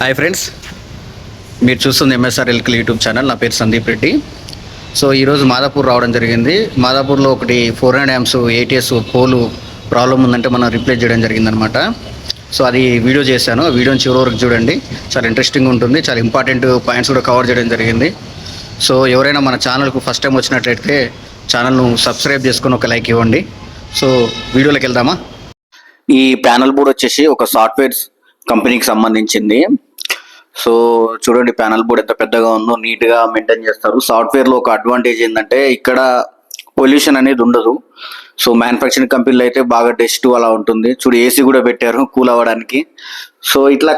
Hi friends మీరు చూస్తుంది MSR Ilkal YouTube channel నా పేరు సందీప్ రెడ్డి. సో ఈరోజు మాదాపూర్ రావడం జరిగింది. మాదాపూర్లో ఒకటి four hundred amps ATS pole problem ఉందంటే మనం రిప్లేస్ చేయడం జరిగిందనమాట సో అది వీడియో చేశాను. ఆ వీడియోని చివరి వరకు చూడండి. చాలా ఇంట్రెస్టింగ్ ఉంటుంది. చాలా ఇంపార్టెంట్ పాయింట్స్ కూడా కవర్ చేయడం జరిగింది. సో ఎవరైనా మన ఛానల్కు ఫస్ట్ టైం వచ్చినట్లయితే ఛానల్ను సబ్స్క్రైబ్ చేసుకొని ఒక లైక్ ఇవ్వండి. సో వీడియోలోకి వెళ్దామా? ఈ ప్యానల్ బోర్డ్ వచ్చేసి ఒక సాఫ్ట్వేర్ కంపెనీకి సంబంధించింది. సో చూడండి ప్యానల్ బోర్డ్ ఎంత పెద్దగా ఉందో నీట్గా మెయింటైన్ చేస్తారు. సాఫ్ట్వేర్లో ఒక అడ్వాంటేజ్ ఏంటంటే ఇక్కడ పొల్యూషన్ అనేది ఉండదు. సో మ్యానుఫ్యాక్చరింగ్ కంపెనీలో అయితే బాగా డస్ట్ అలా ఉంటుంది. చూడు ఏసీ కూడా పెట్టారు కూల్ అవ్వడానికి. సో ఇట్లా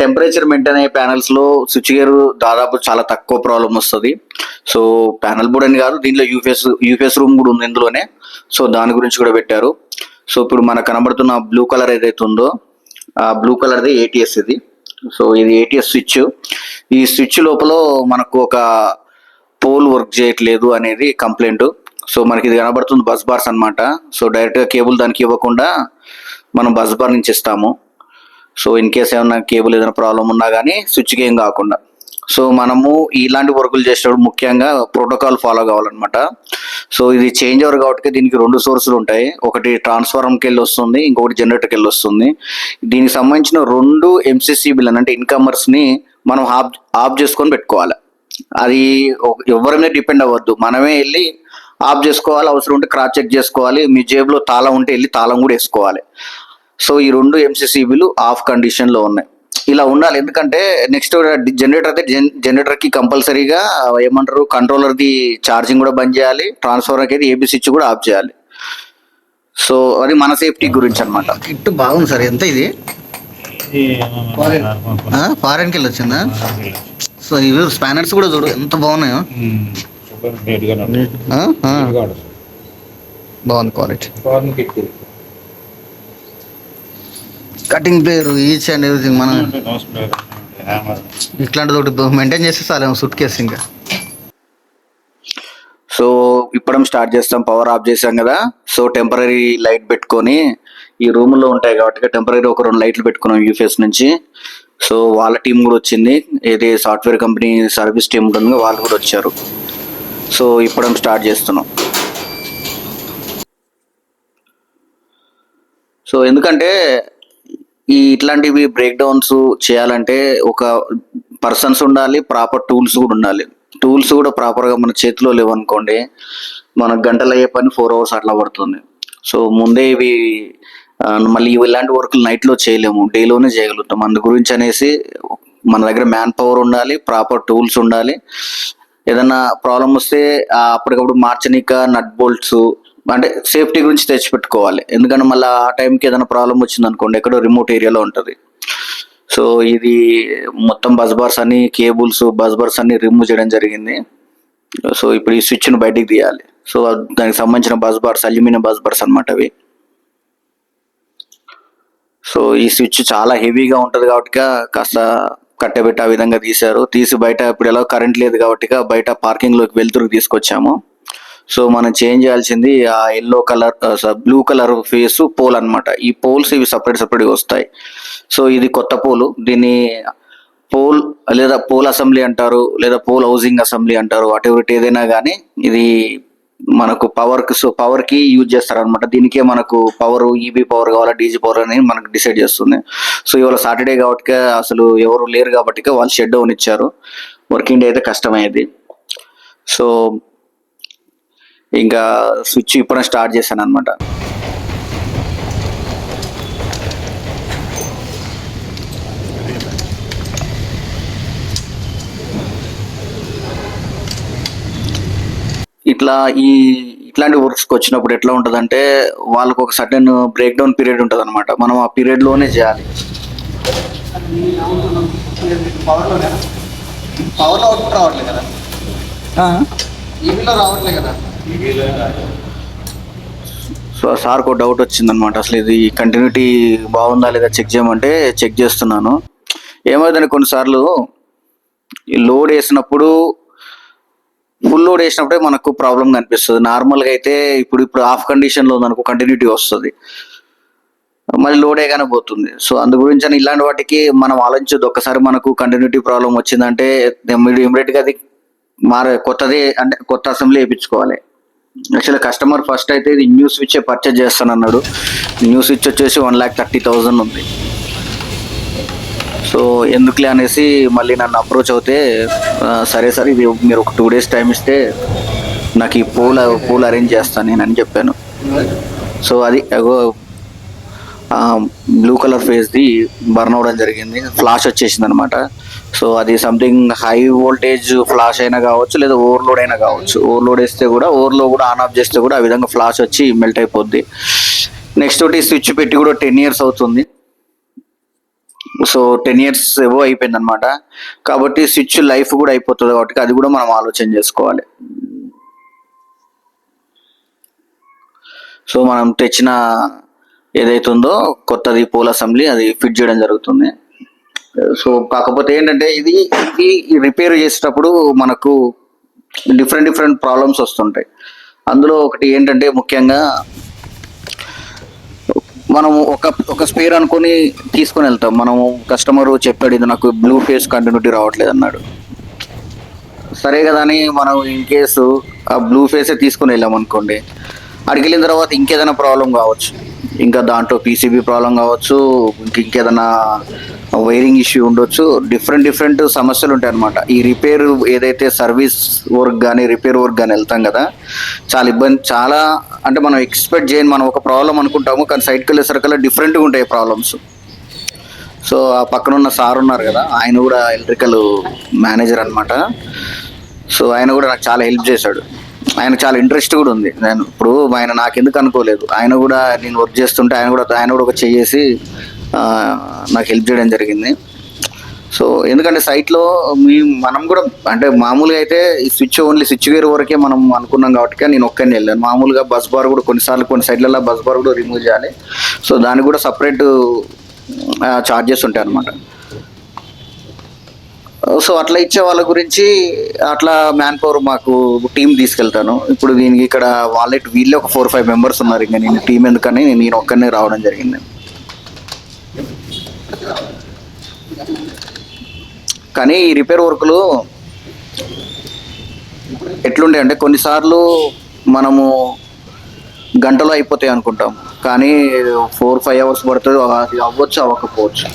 టెంపరేచర్ మెయింటైన్ అయ్యే ప్యానల్స్లో స్విచ్ గేర్ దాదాపు చాలా తక్కువ ప్రాబ్లం వస్తుంది. సో ప్యానల్ బోర్డ్ అని కాదు దీంట్లో యూపీఎస్ యూఫీఎస్ రూమ్ కూడా ఉంది ఇందులోనే. సో దాని గురించి కూడా పెట్టారు. సో ఇప్పుడు మనకు కనబడుతున్న బ్లూ కలర్ ఏదైతే ఉందో ఆ బ్లూ కలర్ది ఏటీఎస్ ఇది. సో ఇది ఏటీఎస్ స్విచ్ ఈ స్విచ్ లోపల మనకు ఒక పోల్ వర్క్ చేయట్లేదు అనేది కంప్లైంట్. సో మనకి ఇది కనబడుతుంది బస్ బార్స్ అన్నమాట. సో డైరెక్ట్గా కేబుల్ దానికి ఇవ్వకుండా మనం బస్ బార్ నుంచి ఇస్తాము. సో ఇన్ కేస్ ఏమన్నా కేబుల్ ఏదైనా ప్రాబ్లం ఉన్నా కానీ స్విచ్కి ఏం కాకుండా. సో మనము ఇలాంటి వర్కులు చేసేటప్పుడు ముఖ్యంగా ప్రోటోకాల్ ఫాలో కావాలన్నమాట. సో ఇది చేంజ్ ఓవర్ కాబట్టి దీనికి రెండు సోర్సులు ఉంటాయి. ఒకటి ట్రాన్స్ఫార్మర్కి వెళ్ళి వస్తుంది ఇంకొకటి జనరేటర్కి వెళ్ళి వస్తుంది. దీనికి సంబంధించిన రెండు ఎంసీసీ బిల్ అంటే ఇన్కమర్స్ని మనం ఆఫ్ ఆఫ్ చేసుకొని పెట్టుకోవాలి. అది ఒక- ఎవరి మీద డిపెండ్ అవ్వద్దు. మనమే వెళ్ళి ఆఫ్ చేసుకోవాలి అవసరం ఉంటే క్రాస్ చెక్ చేసుకోవాలి మీ జేబులో తాళం ఉంటే వెళ్ళి తాళం కూడా వేసుకోవాలి. సో ఈ రెండు ఎంసీసీబీలు ఆఫ్ కండిషన్లో ఉన్నాయి. ఇలా ఉండాలి. ఎందుకంటే నెక్స్ట్ జనరేటర్ అయితే జనరేటర్కి కంపల్సరీగా ఏమంటారు కంట్రోలర్ ది ఛార్జింగ్ కూడా బంద్ చేయాలి. ట్రాన్స్ఫార్మర్ అయితే ఏబీ స్విచ్ కూడా ఆఫ్ చేయాలి. సో అది మన సేఫ్టీ గురించి అనమాట కిట్ బాగుంది సార్. ఎంత ఇది? ఫారెన్కి వచ్చిందా సో ఇవి స్పానర్స్ కూడా చూడు ఎంత బాగున్నాయో. ఆ? ఆ. బాగుంది quality cutting plier each and everything మనం ఇట్లాంటిది ఒకటి మెయింటైన్ చేస్తే చాలు సుట్ కేసు ఇంకా. సో ఇప్పడం స్టార్ట్ చేస్తాం పవర్ ఆఫ్ చేసాం కదా. సో టెంపరీ లైట్ పెట్టుకొని ఈ రూమ్లో ఉంటాయి కాబట్టి టెంపరీ ఒక రెండు లైట్లు పెట్టుకున్నాం యూఫేస్ నుంచి. సో వాళ్ళ టీం కూడా వచ్చింది. ఏది సాఫ్ట్వేర్ కంపెనీ సర్వీస్ టీం ఉంటుందో వాళ్ళు కూడా వచ్చారు. సో ఇప్పడం స్టార్ట్ చేస్తున్నాం. సో ఎందుకంటే ఈ ఇట్లాంటివి బ్రేక్ డౌన్స్ చేయాలంటే ఒక పర్సన్స్ ఉండాలి ప్రాపర్ టూల్స్ కూడా ఉండాలి. టూల్స్ కూడా ప్రాపర్గా మన చేతిలో లేవనుకోండి మనకు గంటలు అయ్యే పని ఫోర్ అవర్స్ అట్లా పడుతుంది. సో ముందే ఇవి మళ్ళీ ఇవి ఇలాంటి వర్కులు నైట్లో చేయలేము డేలోనే చేయగలుగుతాం. అందు గురించి అనేసి మన దగ్గర మ్యాన్ పవర్ ఉండాలి ప్రాపర్ టూల్స్ ఉండాలి. ఏదన్నా ప్రాబ్లం వస్తే అప్పటికప్పుడు మార్చనిక నట్ బోల్ట్స్ అంటే సేఫ్టీ గురించి తెచ్చిపెట్టుకోవాలి. ఎందుకంటే మళ్ళీ ఆ టైంకి ఏదైనా ప్రాబ్లం వచ్చింది అనుకోండి ఎక్కడో రిమోట్ ఏరియాలో ఉంటుంది. సో ఇది మొత్తం బస్ బార్స్ అన్ని కేబుల్స్ బస్ బార్స్ అన్ని రిమూవ్ చేయడం జరిగింది. సో ఇప్పుడు ఈ స్విచ్ను బయటికి తీయాలి. సో దానికి సంబంధించిన bus bars aluminium bus bars అనమాట అవి. సో ఈ స్విచ్ చాలా హెవీగా ఉంటుంది కాబట్టి కాస్త కట్టెబెట్టి ఆ విధంగా తీశారు. తీసి బయట ఇప్పుడు ఎలా కరెంట్ లేదు కాబట్టి బయట పార్కింగ్లోకి వెళ్తురు తీసుకొచ్చాము. సో మనం చేంజ్ చేయాల్సింది ఆ yellow colour blue colour phase pole అనమాట ఈ పోల్స్ ఇవి సపరేట్ సపరేట్గా వస్తాయి. సో ఇది కొత్త పోలు దీన్ని పోల్ లేదా పోల్ అసెంబ్లీ అంటారు లేదా పోల్ హౌసింగ్ అసెంబ్లీ అంటారు అటు ఇటు ఏదైనా కానీ ఇది మనకు పవర్ సో పవర్కి యూజ్ చేస్తారు అనమాట దీనికే మనకు పవర్ ఈబీ పవర్ కావాలా డీజీ పవర్ అనేది మనకు డిసైడ్ చేస్తుంది. సో ఇవాళ సాటర్డే కాబట్టి అసలు ఎవరు లేరు కాబట్టి వాళ్ళు షెడ్ డౌన్ ఇచ్చారు. వర్కింగ్ డే అయితే కష్టమయ్యేది. సో ఇంకా స్విచ్ ఇప్పుడు స్టార్ట్ చేశాను అనమాట ఇట్లా ఈ ఇట్లాంటి వర్క్స్కి వచ్చినప్పుడు ఎట్లా ఉంటుందంటే వాళ్ళకు ఒక సర్టెన్ బ్రేక్ డౌన్ పీరియడ్ ఉంటుంది అనమాట మనం ఆ పీరియడ్లోనే చేయాలి. పవర్లో అవుట్పుట్ రావట్లేదు కదా ఈవీలో రావట్లేదు కదా. సో సార్కు డౌట్ వచ్చిందనమాట అసలు ఇది కంటిన్యూటీ బాగుందా లేదా చెక్ చేయమంటే చెక్ చేస్తున్నాను. ఏమైందంటే కొన్నిసార్లు? ఈ లోడ్ వేసినప్పుడు ఫుల్ లోడ్ వేసినప్పుడే మనకు ప్రాబ్లం కనిపిస్తుంది. నార్మల్గా అయితే ఇప్పుడు ఇప్పుడు ఆఫ్ కండిషన్లో ఉందనుకో కంటిన్యూటీ వస్తుంది. మళ్ళీ లోడ్ కానీ పోతుంది. సో అందు గురించి అని ఇలాంటి వాటికి మనం ఆలోచించదు ఒక్కసారి మనకు కంటిన్యూటీ ప్రాబ్లం వచ్చిందంటే ఇమీడియట్గా అది మారే కొత్తది అంటే కొత్త అసెంబ్లీ వేయించుకోవాలి. యాక్చువల్లీ కస్టమర్ ఫస్ట్ అయితే ఇది న్యూ స్విచ్ పర్చేజ్ చేస్తానన్నాడు. న్యూ స్విచ్ వచ్చేసి వన్ ల్యాక్ థర్టీ థౌజండ్ ఉంది. సో ఎందుకులే అనేసి మళ్ళీ నన్ను అప్రోచ్ అవుతే సరే సరే ఇది మీరు ఒక టూ డేస్ టైం ఇస్తే నాకు ఈ పూల పూలు అరేంజ్ చేస్తాను నేను అని చెప్పాను. సో అది బ్లూ కలర్ ఫేస్ది బర్న్ అవ్వడం జరిగింది. ఫ్లాష్ వచ్చేసింది అనమాట సో అది సంథింగ్ హై వోల్టేజ్ ఫ్లాష్ అయినా కావచ్చు లేదా ఓవర్లోడ్ అయినా కావచ్చు. ఓవర్లోడ్ వేస్తే కూడా ఓవర్లో కూడా ఆన్ ఆఫ్ చేస్తే కూడా ఆ విధంగా ఫ్లాష్ వచ్చి మెల్ట్ అయిపోద్ది. నెక్స్ట్ ఒకటి స్విచ్ పెట్టి కూడా టెన్ ఇయర్స్ అవుతుంది. సో టెన్ ఇయర్స్ ఏవో అయిపోయింది అనమాట కాబట్టి స్విచ్ లైఫ్ కూడా అయిపోతుంది కాబట్టి అది కూడా మనం ఆలోచన చేసుకోవాలి. సో మనం తెచ్చిన ఏదైతే ఉందో కొత్తది పోల్ అసెంబ్లీ అది ఫిట్ చేయడం జరుగుతుంది. సో కాకపోతే ఏంటంటే ఇది ఇది రిపేర్ చేసేటప్పుడు మనకు డిఫరెంట్ డిఫరెంట్ ప్రాబ్లమ్స్ వస్తుంటాయి. అందులో ఒకటి ఏంటంటే ముఖ్యంగా మనము ఒక ఒక స్పేర్ అనుకొని తీసుకొని వెళ్తాం. మనము కస్టమర్ చెప్పాడు ఇది నాకు బ్లూ ఫేస్ కంటిన్యూటీ రావట్లేదు అన్నాడు. సరే కదా అని మనం ఇన్ కేసు ఆ బ్లూ ఫేసే తీసుకొని వెళ్ళాం అనుకోండి అక్కడికి వెళ్ళిన తర్వాత ఇంకేదైనా ప్రాబ్లం కావచ్చు. ఇంకా దాంట్లో పీసీబీ ప్రాబ్లం కావచ్చు ఇంకేదైనా వైరింగ్ ఇష్యూ ఉండొచ్చు. డిఫరెంట్ డిఫరెంట్ సమస్యలు ఉంటాయి అనమాట ఈ రిపేర్ ఏదైతే సర్వీస్ వర్క్ కానీ రిపేర్ వర్క్ కానీ వెళ్తాం కదా చాలా ఇబ్బంది చాలా అంటే మనం ఎక్స్పెక్ట్ చేయని మనం ఒక ప్రాబ్లం అనుకుంటాము కానీ సైడ్కి వెళ్ళేసరికల్లా డిఫరెంట్గా ఉంటాయి ప్రాబ్లమ్స్ సో ఆ పక్కన ఉన్న సార్ ఉన్నారు కదా ఆయన కూడా ఎలక్ట్రికల్ మేనేజర్ అనమాట సో ఆయన కూడా నాకు చాలా హెల్ప్ చేశాడు. ఆయన చాలా ఇంట్రెస్ట్ కూడా ఉంది. నేను ఇప్పుడు ఆయన నాకెందుకు అనుకోలేదు. ఆయన కూడా నేను వర్క్ చేస్తుంటే ఆయన కూడా ఆయన కూడా ఒక చేసి నాకు హెల్ప్ చేయడం జరిగింది. సో ఎందుకంటే సైట్లో మీ మనం కూడా అంటే మామూలుగా అయితే ఈ స్విచ్ ఓన్లీ స్విచ్ గేర్ వరకే మనం అనుకున్నాం కాబట్టి నేను ఒక్కనే వెళ్ళాను. మామూలుగా బస్ బార్ కూడా కొన్నిసార్లు కొన్ని సైడ్లలో బస్ బార్ కూడా రిమూవ్ చేయాలి. సో దానికి కూడా సపరేట్ చార్జెస్ ఉంటాయి అన్నమాట సో అట్లా ఇచ్చే వాళ్ళ గురించి అట్లా మ్యాన్ పవర్ మాకు టీం తీసుకెళ్తాను. ఇప్పుడు దీనికి ఇక్కడ వాళ్ళే వీళ్ళే ఒక ఫోర్ ఫైవ్ మెంబర్స్ ఉన్నారు. ఇంకా నేను టీం ఎందుకని నేను ఒక్కనే రావడం జరిగింది. కానీ ఈ రిపేర్ వర్క్లు ఎట్లుండే అంటే కొన్నిసార్లు మనము గంటలో అయిపోతాయి అనుకుంటాం. కానీ ఫోర్ ఫైవ్ అవర్స్ పడుతుంది అవ్వచ్చు అవ్వకపోవచ్చు.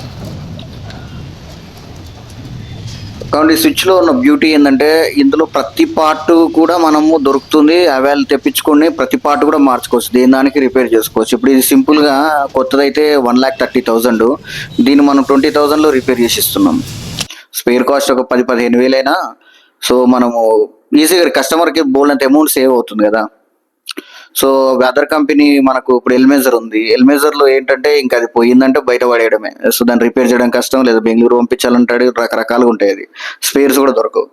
కాబట్టి స్విచ్లో ఉన్న బ్యూటీ ఏంటంటే ఇందులో ప్రతి పార్ట్ కూడా మనము దొరుకుతుంది అవైల్ తెప్పించుకొని ప్రతి పార్ట్ కూడా మార్చుకోవచ్చు దీని దానికి రిపేర్ చేసుకోవచ్చు. ఇప్పుడు ఇది సింపుల్గా కొత్తదైతే వన్ ల్యాక్ థర్టీ థౌజండ్ దీన్ని మనం ట్వంటీ థౌజండ్లో రిపేర్ చేసి ఇస్తున్నాం స్పేర్ కాస్ట్ ఒక పది పదిహేను వేలైనా సో మనము ఈజీగా కస్టమర్కి బోల్డంత అమౌంట్ సేవ్ అవుతుంది కదా. సో అదర్ కంపెనీ మనకు ఇప్పుడు ఎల్మేజర్ ఉంది. ఎల్మేజర్లో ఏంటంటే ఇంకా అది పోయిందంటే బయట పడేయడమే సో దాన్ని రిపేర్ చేయడం కష్టం లేదా బెంగళూరు పంపించాలంటాడు రకరకాలుగా ఉంటాయి అది స్పేర్స్ కూడా దొరకవు.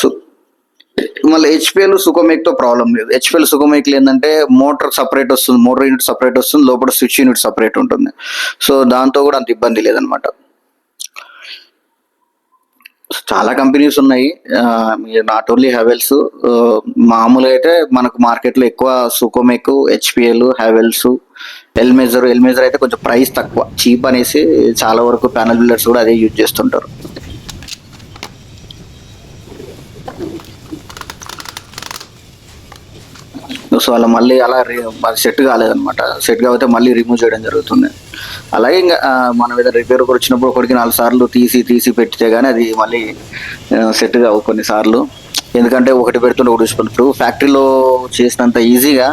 సో మళ్ళీ హెచ్పిఎల్ సుకోమేక్తో ప్రాబ్లం లేదు. హెచ్పిఎల్ సుకోమేక్లు ఏంటంటే మోటార్ సపరేట్ వస్తుంది మోటార్ యూనిట్ సపరేట్ వస్తుంది లోపల స్విచ్ యూనిట్ సపరేట్ ఉంటుంది. సో దాంతో కూడా అంత ఇబ్బంది లేదనమాట. చాలా కంపెనీస్ ఉన్నాయి. నాట్ ఓన్లీ హెవెల్స్ మామూలుగా అయితే మనకు మార్కెట్లో ఎక్కువ సుకోమెక్ హెచ్పిఎల్ హెవెల్స్ ఎల్మేజర్ ఎల్మేజర్ అయితే కొంచెం ప్రైస్ తక్కువ. చీప్ అనేసి చాలా వరకు ప్యానల్ బిల్డర్స్ కూడా అదే యూజ్ చేస్తుంటారు. సో అలా మళ్ళీ అలా సెట్ కాలేదనమాట సెట్ కాకపోతే మళ్ళీ రిమూవ్ చేయడం జరుగుతుంది. అలాగే ఇంకా మన మనం ఏదైనా రిపేర్ వచ్చినప్పుడు ఒకటికి నాలుగు సార్లు తీసి తీసి పెట్టితే కానీ అది మళ్ళీ సెట్ కావు కొన్నిసార్లు. ఎందుకంటే ఒకటి పెడుతుంటే ఒకటి ఇప్పుడు ఫ్యాక్టరీలో చేసినంత ఈజీగా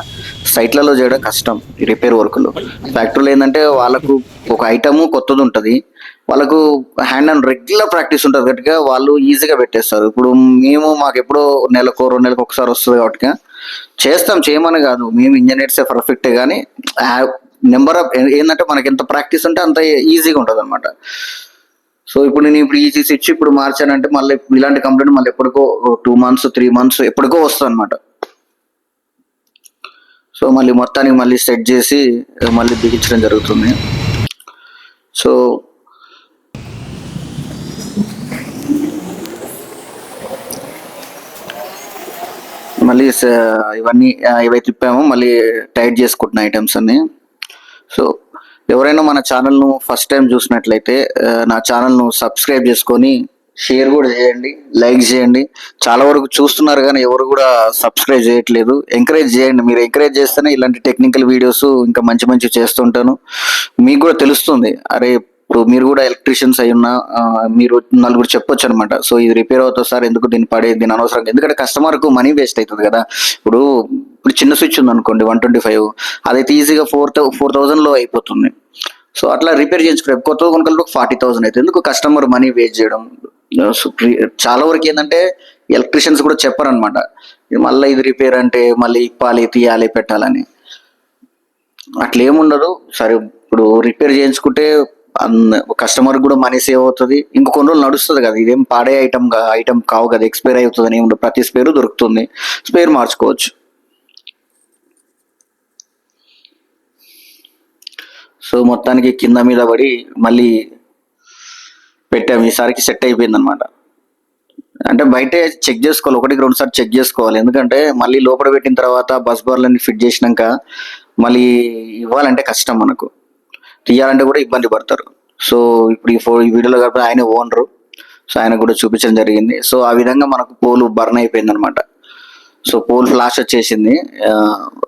సైట్లలో చేయడం కష్టం ఈ రిపేర్ వర్క్లు ఫ్యాక్టరీలో ఏంటంటే వాళ్ళకు ఒక ఐటమ్ కొత్తది ఉంటుంది. వాళ్ళకు హ్యాండ్ అండ్ రెగ్యులర్ ప్రాక్టీస్ ఉంటుంది. గట్టిగా వాళ్ళు ఈజీగా పెట్టేస్తారు. ఇప్పుడు మేము మాకు ఎప్పుడో నెలకు రెండు నెలలకు ఒకసారి వస్తుంది కాబట్టి చేస్తాం చేయమని కాదు. మేము ఇంజనీర్సే పర్ఫెక్ట్ కానీ నెంబర్ ఆఫ్ ఏంటంటే మనకి ఎంత ప్రాక్టీస్ ఉంటే అంత ఈజీగా ఉంటుంది అనమాట సో ఇప్పుడు నేను ఇప్పుడు ఈజీ ఇచ్చి ఇప్పుడు మార్చానంటే మళ్ళీ ఇలాంటి కంప్లైంట్ మళ్ళీ ఎప్పటికో టూ మంత్స్ త్రీ మంత్స్ ఎప్పటికో వస్తుంది అనమాట సో మళ్ళీ మొత్తానికి మళ్ళీ సెట్ చేసి మళ్ళీ బిగించడం జరుగుతుంది. సో మళ్ళీ ఇవన్నీ ఆ, తిప్పామో. మళ్ళీ టైట్ చేసుకుంటున్న ఐటమ్స్ అన్ని. సో ఎవరైనా మన ఛానల్ను ఫస్ట్ టైం చూసినట్లయితే నా ఛానల్ను సబ్స్క్రైబ్ చేసుకొని షేర్ కూడా చేయండి లైక్ చేయండి. చాలా వరకు చూస్తున్నారు కానీ ఎవరు కూడా సబ్స్క్రైబ్ చేయట్లేదు. ఎంకరేజ్ చేయండి. మీరు ఎంకరేజ్ చేస్తేనే ఇలాంటి టెక్నికల్ వీడియోస్ ఇంకా మంచి మంచి చేస్తుంటాను. మీకు కూడా తెలుస్తుంది. అరే ఇప్పుడు మీరు కూడా ఎలక్ట్రీషియన్స్ అయి ఉన్న మీరు నలుగురు చెప్పొచ్చు అనమాట సో ఇది రిపేర్ అవుతుంది సార్ ఎందుకు దీన్ని పడే దీని అనవసరం ఎందుకంటే కస్టమర్కు మనీ వేస్ట్ అవుతుంది కదా. ఇప్పుడు ఇప్పుడు చిన్న స్విచ్ ఉంది అనుకోండి వన్ ట్వంటీ ఫైవ్ అదైతే ఈజీగా ఫోర్ ఫోర్ థౌజండ్లో అయిపోతుంది. సో అట్లా రిపేర్ చేయించుకునే కొత్త కొనుక్కలు ఫార్టీ థౌసండ్ అయితే ఎందుకు కస్టమర్ మనీ వేస్ట్ చేయడం? సో చాలా వరకు ఏంటంటే ఎలక్ట్రీషియన్స్ కూడా చెప్పారనమాట మళ్ళీ ఇది రిపేర్ అంటే మళ్ళీ ఇప్పాలి తీయాలి పెట్టాలని. అట్లా ఏముండదు సరే ఇప్పుడు రిపేర్ చేయించుకుంటే కస్టమర్ కూడా మనీ సేవ్ అవుతుంది. ఇంకొన్ని రోజులు నడుస్తుంది కదా ఇదేం పాడే ఐటమ్ ఐటమ్ కావు కదా ఎక్స్పైర్ అవుతుంది అని ఏముండదు. ప్రతి స్పేర్ దొరుకుతుంది. స్పేర్ మార్చుకోవచ్చు. సో మొత్తానికి కింద మీద పడి మళ్ళీ పెట్టాము ఈసారికి సెట్ అయిపోయింది అనమాట అంటే బయటే చెక్ చేసుకోవాలి. ఒకటికి రెండు సార్లు చెక్ చేసుకోవాలి. ఎందుకంటే మళ్ళీ లోపల పెట్టిన తర్వాత బస్ బార్లన్నీ ఫిట్ చేసినాక మళ్ళీ ఇవ్వాలంటే కష్టం మనకు. తీయాలంటే కూడా ఇబ్బంది పడతారు. సో ఇప్పుడు ఈ ఫో ఈ వీడియోలో కాబట్టి ఆయన ఓనరు. సో ఆయన కూడా చూపించడం జరిగింది. సో ఆ విధంగా మనకు పోలు బర్న్ అయిపోయింది అనమాట సో పోల్ ఫ్లాష్ వచ్చేసింది.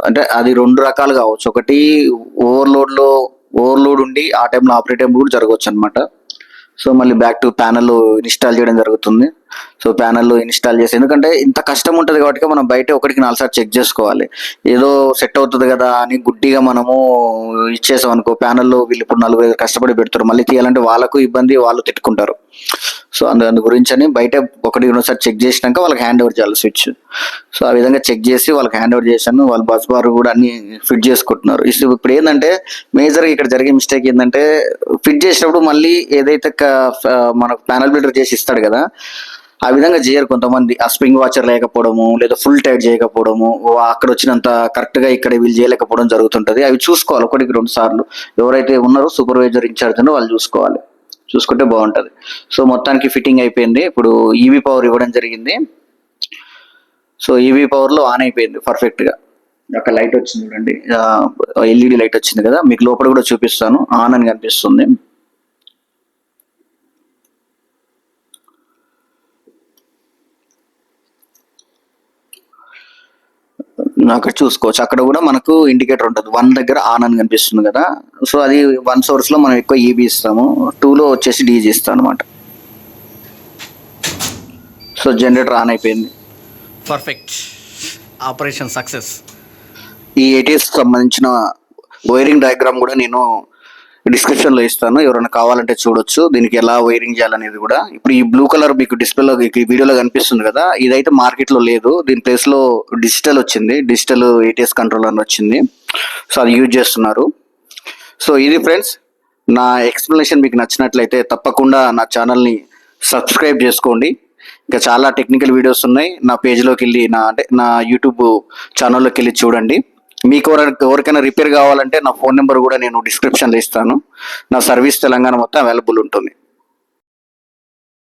అంటే అది రెండు రకాలు కావచ్చు. ఒకటి ఓవర్లోడ్లో ఓవర్లోడ్ ఉండి ఆ టైంలో ఆపరేట్ కూడా జరగవచ్చు అనమాట సో మళ్ళీ బ్యాక్ టు ప్యానల్ ఇన్స్టాల్ చేయడం జరుగుతుంది. సో ప్యానల్ ఇన్స్టాల్ చేసి ఎందుకంటే ఇంత కష్టం ఉంటుంది కాబట్టి మనం బయట ఒకటికి నాలుగుసారి చెక్ చేసుకోవాలి. ఏదో సెట్ అవుతుంది కదా అని గుడ్డిగా మనము ఇచ్చేసాం అనుకో ప్యానల్లో వీళ్ళు ఇప్పుడు నలుగురు ఐదు కష్టపడి పెడతారు. మళ్ళీ తీయాలంటే వాళ్ళకు ఇబ్బంది వాళ్ళు తిట్టుకుంటారు. సో అందు అందు గురించి అని బయట ఒకటి రెండుసారి చెక్ చేసినాక వాళ్ళకి హ్యాండ్ ఓవర్ చేయాలి స్విచ్. సో ఆ విధంగా చెక్ చేసి వాళ్ళకి హ్యాండ్ ఓవర్ చేశాను. వాళ్ళు బస్ బార్ కూడా అన్ని ఫిట్ చేసుకుంటున్నారు. ఇప్పుడు ఏంటంటే మేజర్గా ఇక్కడ జరిగే మిస్టేక్ ఏంటంటే ఫిట్ చేసినప్పుడు మళ్ళీ ఏదైతే మనకు ప్యానల్ బిల్డర్ చేసి ఇస్తాడు కదా ఆ విధంగా చేయరు కొంతమంది. ఆ స్ప్రింగ్ వాచర్ లేకపోవడము లేదా ఫుల్ టైట్ చేయకపోవడము అక్కడ వచ్చినంత కరెక్ట్గా ఇక్కడ వీళ్ళు చేయలేకపోవడం జరుగుతుంటది. అవి చూసుకోవాలి. ఒకటికి రెండు సార్లు ఎవరైతే ఉన్నారో సూపర్వైజర్ ఇన్ఛార్జ్ ఉన్నారో వాళ్ళు చూసుకోవాలి. చూసుకుంటే బాగుంటది. సో మొత్తానికి ఫిట్టింగ్ అయిపోయింది. ఇప్పుడు ఈవీ పవర్ ఇవ్వడం జరిగింది. సో ఈవీ పవర్లో ఆన్ అయిపోయింది పర్ఫెక్ట్గా. ఒక లైట్ వచ్చింది చూడండి. ఎల్ఈడి లైట్ వచ్చింది కదా. మీకు లోపల కూడా చూపిస్తాను. ఆన్ అని కనిపిస్తుంది. అక్కడ చూసుకోవచ్చు. అక్కడ కూడా మనకు ఇండికేటర్ ఉంటుంది. వన్ దగ్గర ఆన్ అని కనిపిస్తుంది కదా. సో అది వన్ సోర్స్లో మనం ఎక్కువ ఈబీ ఇస్తాము. టూ లో వచ్చేసి డీజీ ఇస్తాం అనమాట సో జనరేటర్ ఆన్ అయిపోయింది. పర్ఫెక్ట్ ఆపరేషన్ సక్సెస్ ఈ ఏటీఎస్ సంబంధించిన వైరింగ్ డయాగ్రామ్ కూడా నేను డిస్క్రిప్షన్లో ఇస్తాను. ఎవరైనా కావాలంటే చూడొచ్చు. దీనికి ఎలా వైరింగ్ చేయాలనేది కూడా. ఇప్పుడు ఈ బ్లూ కలర్ మీకు డిస్ప్లేలో ఈ వీడియోలో కనిపిస్తుంది కదా. ఇదైతే మార్కెట్లో లేదు. దీని ప్లేస్లో డిజిటల్ వచ్చింది. డిజిటల్ ఏటీఎస్ కంట్రోల్ అని వచ్చింది. సో అది యూజ్ చేస్తున్నారు. సో ఇది ఫ్రెండ్స్ నా ఎక్స్ప్లెనేషన్ మీకు నచ్చినట్లయితే తప్పకుండా నా ఛానల్ని సబ్స్క్రైబ్ చేసుకోండి. ఇంకా చాలా టెక్నికల్ వీడియోస్ ఉన్నాయి. నా పేజ్లోకి వెళ్ళి నా అంటే నా యూట్యూబ్ ఛానల్లోకి వెళ్ళి చూడండి. మీకు ఎవరికైనా రిపేర్ కావాలంటే నా ఫోన్ నెంబర్ కూడా నేను డిస్క్రిప్షన్లో ఇస్తాను. నా సర్వీస్ తెలంగాణ మొత్తం అవైలబుల్ ఉంటుంది.